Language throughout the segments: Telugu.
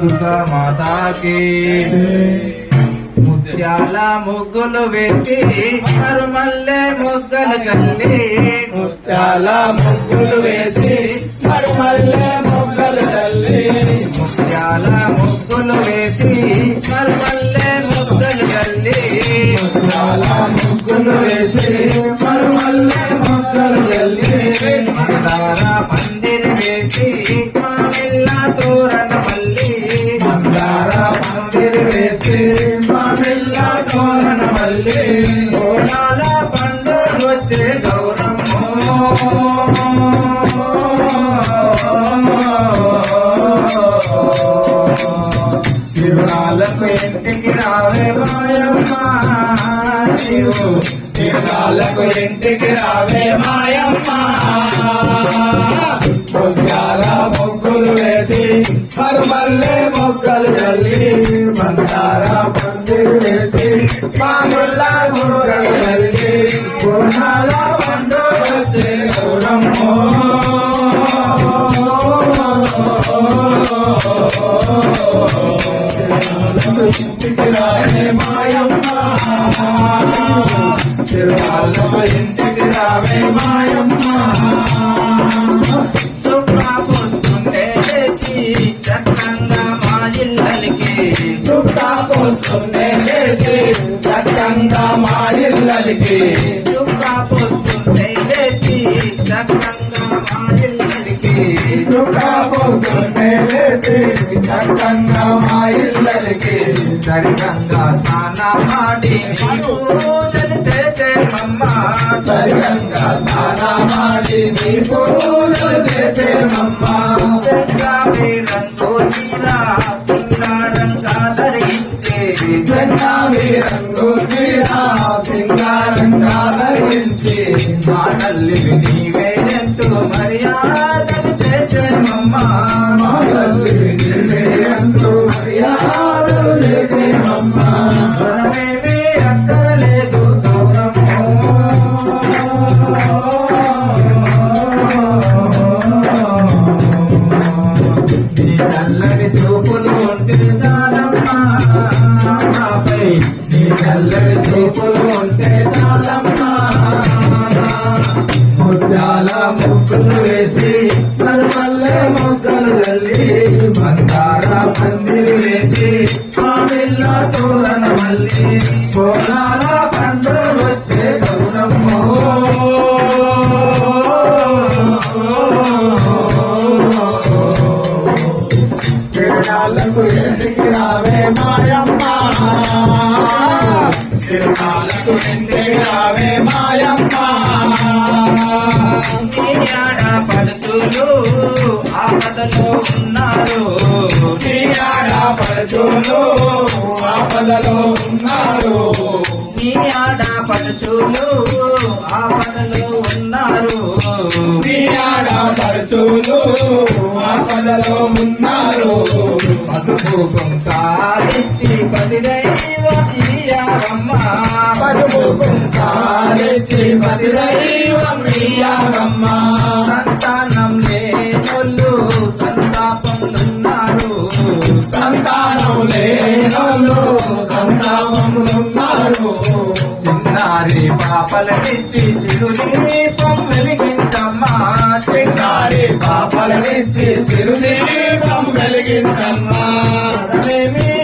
దుర్గా మాతాకి ముత్యాల ముగ్గులు వేసి మరుమల్లె ముగ్గలు కల్లి ముత్యాల ముగ్గులు వేసి మందార పందిరి వేసి మామిళ్ళ తోరణ మల్లి కోణాల పండుగ వచ్చే తిరునాళ్ళకు ఇంటికి రావే మాయమ్మ నీవు తిరునాళ్ళకు ఇంటికి రావే మాయమ్మ ముత్యాల ముగ్గులు వేసి మరుమల్లె మొక్కలు తల్లి మందార పందిరు వేసి మామిళ్ళ మొగ్గలు తల్లి పూర్ణాల పండు వచ్చే ఇంటికి మాయమ్మ తిరునాళ్ళకు ఇంటికి రావే మాయమ్మ సుఖాపుస్తుంటే లేచి మా ఇల్లలికి చుట్టాకొస్తుండే చక్కంగా మా ఇళ్ళకి సుఖాపుస్తుంటే లేచి మా ఇల్లలికి చుట్టాకొస్తుండే చక్కంగా సరిగంగా స్నానమాడి పూజలు చేసేమమ్మ సరిగంగా స్నానమాడి నీ పూజలు చేసేమమ్మ సింగారంగా ధరించి జెండావి రంగు చీర సింగారంగా ధరించి మా నీవే ఎంతో మర్యాదలు చల్లని చూపులు ఉంటే చాలమ్మా. నాపై నీ చల్లని చూపులు ఉంటే చాలమ్మా ముత్యాల ముగ్గులు వేసి మల్లె మొగ్గలు తల్లి బంగార పందిరి వేసి మా పిల్ల తోరణ మళ్ళీ కోలాల తిరునాళ్ళకు ఇంటికి రావే మాయమ్మ. తిరునాళ్ళకు ఇంటికి రావే మాయమ్మ ఆడ పడుతులు ఆపదలో ఉన్నారు నీ పడుతులు ఆపదలో ఉన్నారు నీ పడుతులు ఆపదలో ఉన్నారు పసుపు కుంకాలిచ్చి పదిదైవం ఇయ్యారమ్మ పదుపు కుంకాలిచ్చి పది దైవం ఇయ్యారమ్మ సంతానం లేనోళ్ళు సంతాపంలున్నారు సంతానం లేనోళ్ళు సంతానములున్నారు చిన్నారి పాపలనిచ్చి చిరుదీపం వెలిగించమ్మా పాపల నుంచి సిరుదీపం వెలిగించమ్మా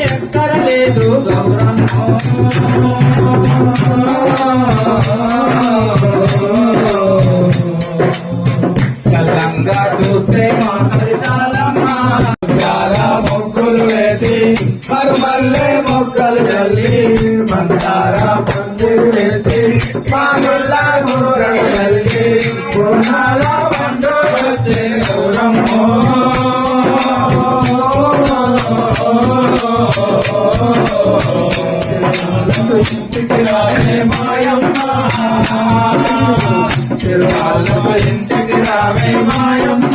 ఎక్కరలేదు గౌరమ్మ. చూస్తే మా హరితాలమ్మా చాలా మొగ్గులు వేసి మరుమల్లె మొక్కలు చల్లి మందార పందిరి వేసి మానుల్ల గోరలు తిరువాళ్ళ ఇంటికి రావే మాయమ్మ